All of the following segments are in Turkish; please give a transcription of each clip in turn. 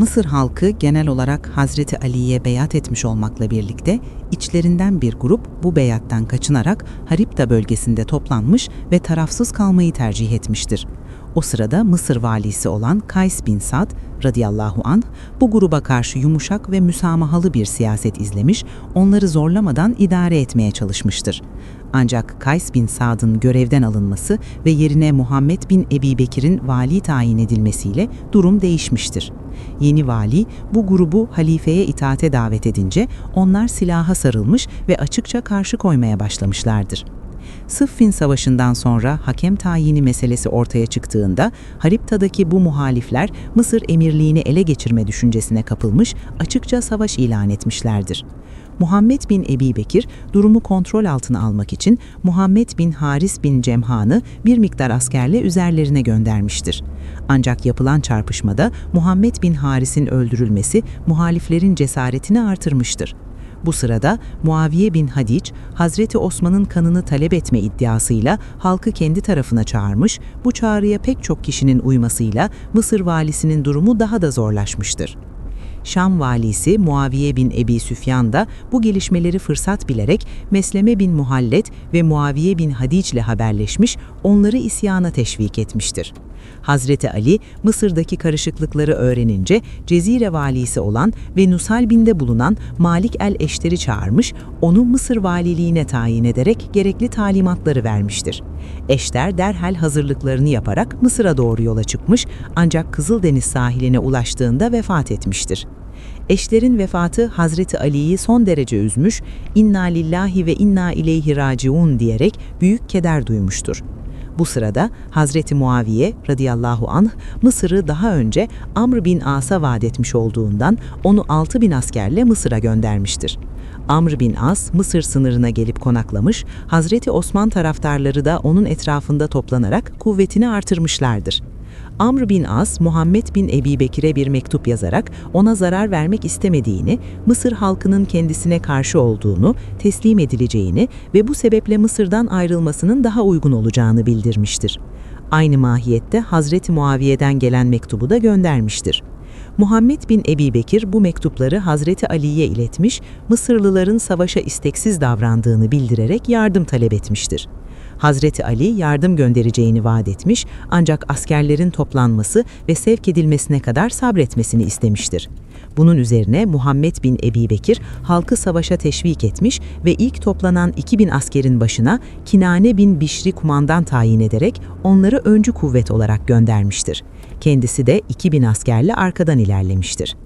Mısır halkı genel olarak Hazreti Ali'ye beyat etmiş olmakla birlikte içlerinden bir grup bu beyattan kaçınarak Haripta bölgesinde toplanmış ve tarafsız kalmayı tercih etmiştir. O sırada Mısır valisi olan Kays bin Sad radıyallahu anh bu gruba karşı yumuşak ve müsamahalı bir siyaset izlemiş, onları zorlamadan idare etmeye çalışmıştır. Ancak Kays bin Sad'ın görevden alınması ve yerine Muhammed bin Ebi Bekir'in vali tayin edilmesiyle durum değişmiştir. Yeni vali bu grubu halifeye itaate davet edince onlar silaha sarılmış ve açıkça karşı koymaya başlamışlardır. Sıffin Savaşı'ndan sonra hakem tayini meselesi ortaya çıktığında Haripta'daki bu muhalifler Mısır emirliğini ele geçirme düşüncesine kapılmış, açıkça savaş ilan etmişlerdir. Muhammed bin Ebi Bekir durumu kontrol altına almak için Muhammed bin Haris bin Cemhan'ı bir miktar askerle üzerlerine göndermiştir. Ancak yapılan çarpışmada Muhammed bin Haris'in öldürülmesi muhaliflerin cesaretini artırmıştır. Bu sırada Muaviye bin Hadiç, Hazreti Osman'ın kanını talep etme iddiasıyla halkı kendi tarafına çağırmış, bu çağrıya pek çok kişinin uymasıyla Mısır valisinin durumu daha da zorlaşmıştır. Şam valisi Muaviye bin Ebi Süfyan da bu gelişmeleri fırsat bilerek Mesleme bin Muhallet ve Muaviye bin Hadic ile haberleşmiş, onları isyana teşvik etmiştir. Hazreti Ali, Mısır'daki karışıklıkları öğrenince Cezire valisi olan ve Nusalbin'de bulunan Malik el-Eşter'i çağırmış, onu Mısır valiliğine tayin ederek gerekli talimatları vermiştir. Eşter derhal hazırlıklarını yaparak Mısır'a doğru yola çıkmış ancak Kızıldeniz sahiline ulaştığında vefat etmiştir. Eşlerin vefatı Hazreti Ali'yi son derece üzmüş, inna lillahi ve inna ileyhi raciun diyerek büyük keder duymuştur. Bu sırada Hazreti Muaviye radıyallahu anh Mısır'ı daha önce Amr bin As'a vaat etmiş olduğundan onu 6 bin askerle Mısır'a göndermiştir. Amr bin As Mısır sınırına gelip konaklamış, Hazreti Osman taraftarları da onun etrafında toplanarak kuvvetini artırmışlardır. Amr bin As, Muhammed bin Ebi Bekir'e bir mektup yazarak ona zarar vermek istemediğini, Mısır halkının kendisine karşı olduğunu, teslim edileceğini ve bu sebeple Mısır'dan ayrılmasının daha uygun olacağını bildirmiştir. Aynı mahiyette Hazreti Muaviye'den gelen mektubu da göndermiştir. Muhammed bin Ebi Bekir bu mektupları Hazreti Ali'ye iletmiş, Mısırlıların savaşa isteksiz davrandığını bildirerek yardım talep etmiştir. Hazreti Ali yardım göndereceğini vaat etmiş ancak askerlerin toplanması ve sevk edilmesine kadar sabretmesini istemiştir. Bunun üzerine Muhammed bin Ebi Bekir halkı savaşa teşvik etmiş ve ilk toplanan 2000 askerin başına Kinane bin Bişri kumandan tayin ederek onları öncü kuvvet olarak göndermiştir. Kendisi de 2000 askerle arkadan ilerlemiştir.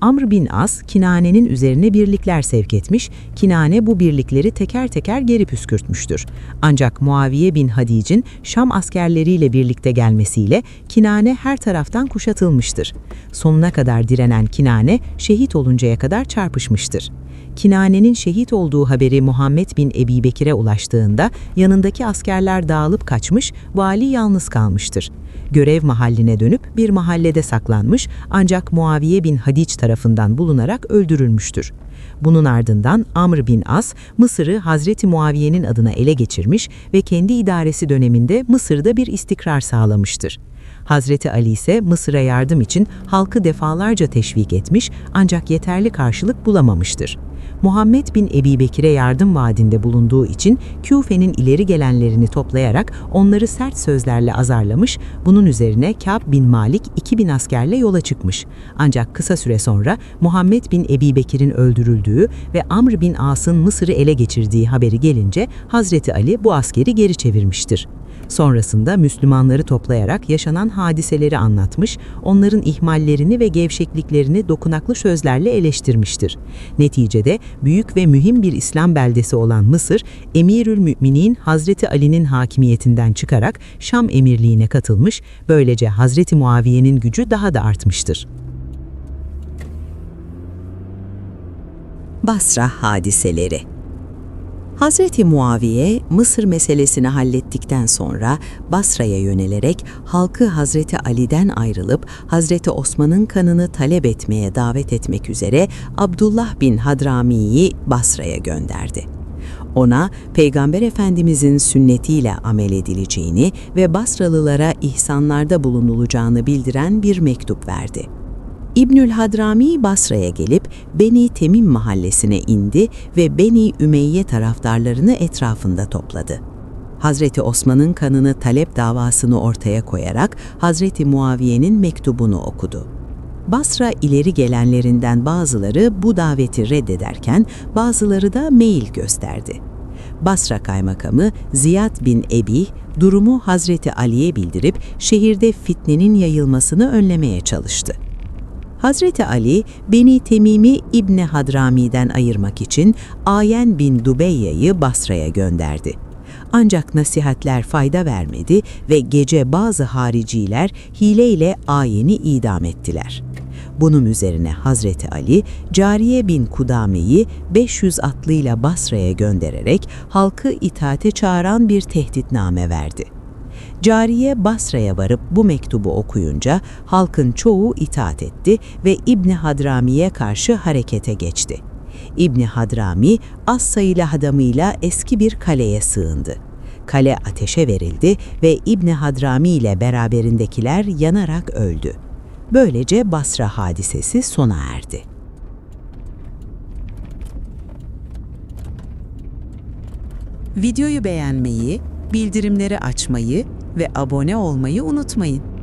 Amr bin As, Kinane'nin üzerine birlikler sevk etmiş, Kinane bu birlikleri teker teker geri püskürtmüştür. Ancak Muaviye bin Hadic'in Şam askerleriyle birlikte gelmesiyle Kinane her taraftan kuşatılmıştır. Sonuna kadar direnen Kinane, şehit oluncaya kadar çarpışmıştır. Kinane'nin şehit olduğu haberi Muhammed bin Ebi Bekir'e ulaştığında yanındaki askerler dağılıp kaçmış, vali yalnız kalmıştır. Görev mahalline dönüp bir mahallede saklanmış ancak Muaviye bin Hadiç tarafından bulunarak öldürülmüştür. Bunun ardından Amr bin As, Mısır'ı Hazreti Muaviye'nin adına ele geçirmiş ve kendi idaresi döneminde Mısır'da bir istikrar sağlamıştır. Hazreti Ali ise Mısır'a yardım için halkı defalarca teşvik etmiş ancak yeterli karşılık bulamamıştır. Muhammed bin Ebi Bekir'e yardım vaadinde bulunduğu için Küfe'nin ileri gelenlerini toplayarak onları sert sözlerle azarlamış, bunun üzerine Kâb bin Malik 2000 askerle yola çıkmış. Ancak kısa süre sonra Muhammed bin Ebi Bekir'in öldürüldüğü ve Amr bin As'ın Mısır'ı ele geçirdiği haberi gelince Hazreti Ali bu askeri geri çevirmiştir. Sonrasında Müslümanları toplayarak yaşanan hadiseleri anlatmış, onların ihmallerini ve gevşekliklerini dokunaklı sözlerle eleştirmiştir. Neticede büyük ve mühim bir İslam beldesi olan Mısır, Emirül Müminin Hazreti Ali'nin hakimiyetinden çıkarak Şam emirliğine katılmış, böylece Hazreti Muaviye'nin gücü daha da artmıştır. Basra hadiseleri Hazreti Muaviye Mısır meselesini hallettikten sonra Basra'ya yönelerek halkı Hazreti Ali'den ayrılıp Hazreti Osman'ın kanını talep etmeye davet etmek üzere Abdullah bin Hadrami'yi Basra'ya gönderdi. Ona Peygamber Efendimizin sünnetiyle amel edileceğini ve Basralılara ihsanlarda bulunulacağını bildiren bir mektup verdi. İbnül Hadrami Basra'ya gelip Beni Temim mahallesine indi ve Beni Ümeyye taraftarlarını etrafında topladı. Hazreti Osman'ın kanını talep davasını ortaya koyarak Hazreti Muaviye'nin mektubunu okudu. Basra ileri gelenlerinden bazıları bu daveti reddederken bazıları da meyil gösterdi. Basra kaymakamı Ziyad bin Ebi durumu Hazreti Ali'ye bildirip şehirde fitnenin yayılmasını önlemeye çalıştı. Hazreti Ali, Beni Temimi İbni Hadrami'den ayırmak için Ayen bin Dubeyya'yı Basra'ya gönderdi. Ancak nasihatler fayda vermedi ve gece bazı hariciler hileyle Ayen'i idam ettiler. Bunun üzerine Hazreti Ali, Cariye bin Kudame'yi 500 atlıyla Basra'ya göndererek halkı itaate çağıran bir tehditname verdi. Cariye Basra'ya varıp bu mektubu okuyunca halkın çoğu itaat etti ve İbni Hadrami'ye karşı harekete geçti. İbni Hadrami az sayılı adamıyla eski bir kaleye sığındı. Kale ateşe verildi ve İbni Hadrami ile beraberindekiler yanarak öldü. Böylece Basra hadisesi sona erdi. Videoyu beğenmeyi, bildirimleri açmayı ve abone olmayı unutmayın.